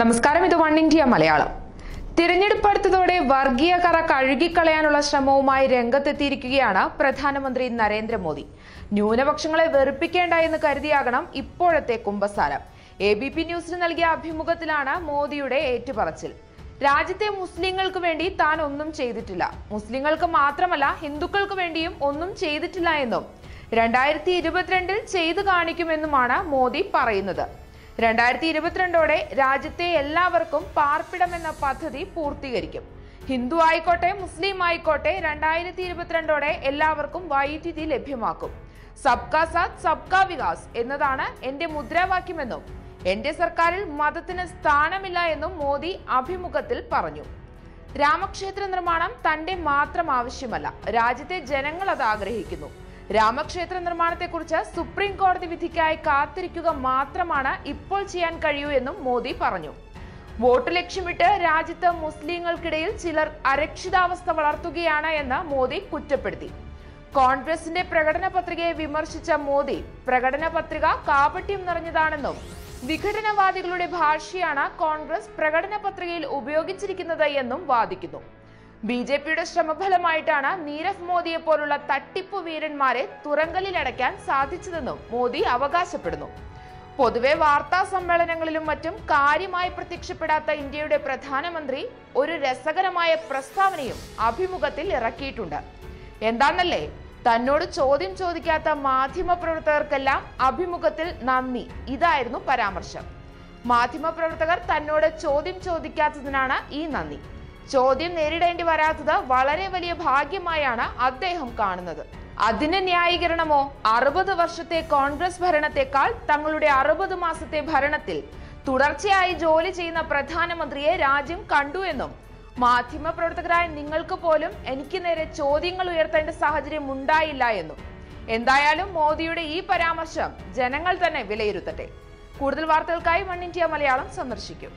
നമസ്കാരം ഇത് one India Malayalam. തിരഞ്ഞെടുപ്പ് അടുത്തതോടെ വർഗീയ കറ കഴുകിക്കളയാനുള്ള ശ്രമവുമായി രംഗത്തെത്തിയിരിക്കുകയാണ് പ്രധാനമന്ത്രി നരേന്ദ്രമോദി. ന്യൂനപക്ഷങ്ങളെ വെറുപ്പിക്കേണ്ട എന്ന് കരുതിയാകണം ഇപ്പോഴത്തെ കുംഭസാരം എ ബി പി ന്യൂസിന് നൽകിയ അഭിമുഖത്തിലാണ് മോദിയുടെ ഏറ്റുപറച്ചിൽ. രാജ്യത്തെ മുസ്ലിങ്ങൾക്ക് വേണ്ടി താൻ ഒന്നും ചെയ്തിട്ടില്ല. മുസ്ലിങ്ങൾക്ക് മാത്രമല്ല ഹിന്ദുക്കൾക്ക് വേണ്ടിയും ഒന്നും ചെയ്തിട്ടില്ല എന്നും. രണ്ടായിരത്തി ഇരുപത്തിരണ്ടിൽ ചെയ്തു കാണിക്കുമെന്നുമാണ് മോദി പറയുന്നത്. രണ്ടായിരത്തി ഇരുപത്തിരണ്ടോടെ രാജ്യത്തെ എല്ലാവർക്കും പാർപ്പിടം എന്ന പദ്ധതി പൂർത്തീകരിക്കും. ഹിന്ദു ആയിക്കോട്ടെ മുസ്ലിം ആയിക്കോട്ടെ രണ്ടായിരത്തി ഇരുപത്തിരണ്ടോടെ എല്ലാവർക്കും വൈദ്യുതി ലഭ്യമാക്കും. സബ്കാ സാത്ത് സബ്കാ വികാസ് എന്നതാണ് എന്റെ മുദ്രാവാക്യമെന്നും എന്റെ സർക്കാരിൽ മതത്തിന് സ്ഥാനമില്ല എന്നും മോദി അഭിമുഖത്തിൽ പറഞ്ഞു. രാമക്ഷേത്ര നിർമ്മാണം തന്റെ മാത്രം ആവശ്യമല്ല രാജ്യത്തെ ജനങ്ങൾ അത് ആഗ്രഹിക്കുന്നു. രാമക്ഷേത്ര നിർമ്മാണത്തെക്കുറിച്ച് സുപ്രീം കോടതി വിധിക്കായി കാത്തിരിക്കുക മാത്രമാണ് ഇപ്പോൾ ചെയ്യാൻ കഴിയൂ എന്നും മോദി പറഞ്ഞു. വോട്ട് ലക്ഷ്യമിട്ട് രാജ്യത്ത് മുസ്ലിങ്ങൾക്കിടയിൽ ചിലർ അരക്ഷിതാവസ്ഥ വളർത്തുകയാണ് എന്ന് മോദി കുറ്റപ്പെടുത്തി. കോൺഗ്രസിന്റെ പ്രകടന പത്രികയെ വിമർശിച്ച മോദി പ്രകടന പത്രിക കാപട്യം നിറഞ്ഞതാണെന്നും വിഘടനവാദികളുടെ ഭാഷയാണ് കോൺഗ്രസ് പ്രകടന പത്രികയിൽ ഉപയോഗിച്ചിരിക്കുന്നത് എന്നും വാദിക്കുന്നു. ബി ജെ പിയുടെ ശ്രമഫലമായിട്ടാണ് നീരവ് മോദിയെ പോലുള്ള തട്ടിപ്പു വീരന്മാരെ തുറങ്കലിലടയ്ക്കാൻ സാധിച്ചതെന്നും മോദി അവകാശപ്പെടുന്നു. പൊതുവെ വാർത്താ സമ്മേളനങ്ങളിലും മറ്റും കാര്യമായി പ്രത്യക്ഷപ്പെടാത്ത ഇന്ത്യയുടെ പ്രധാനമന്ത്രി ഒരു രസകരമായ പ്രസ്താവനയും അഭിമുഖത്തിൽ ഇറക്കിയിട്ടുണ്ട്. എന്താണെന്നല്ലേ തന്നോട് ചോദ്യം ചോദിക്കാത്ത മാധ്യമ പ്രവർത്തകർക്കെല്ലാം അഭിമുഖത്തിൽ നന്ദി. ഇതായിരുന്നു പരാമർശം. മാധ്യമ പ്രവർത്തകർ തന്നോട് ചോദ്യം ചോദിക്കാത്തതിനാണ് ഈ നന്ദി. ചോദ്യം നേരിടേണ്ടി വരാത്തത് വളരെ വലിയ ഭാഗ്യമായാണ് അദ്ദേഹം കാണുന്നത്. അതിന് ന്യായീകരണമോ? അറുപത് വർഷത്തെ കോൺഗ്രസ് ഭരണത്തെക്കാൾ തങ്ങളുടെ അറുപത് മാസത്തെ ഭരണത്തിൽ തുടർച്ചയായി ജോലി ചെയ്യുന്ന പ്രധാനമന്ത്രിയെ രാജ്യം കണ്ടു എന്നും മാധ്യമപ്രവർത്തകരായ നിങ്ങൾക്ക് പോലും എനിക്ക് നേരെ ചോദ്യങ്ങൾ ഉയർത്തേണ്ട സാഹചര്യം ഉണ്ടായില്ല എന്നും. എന്തായാലും മോദിയുടെ ഈ പരാമർശം ജനങ്ങൾ തന്നെ വിലയിരുത്തട്ടെ. കൂടുതൽ വാർത്തകൾക്കായി വൺ ഇന്ത്യ മലയാളം സന്ദർശിക്കും.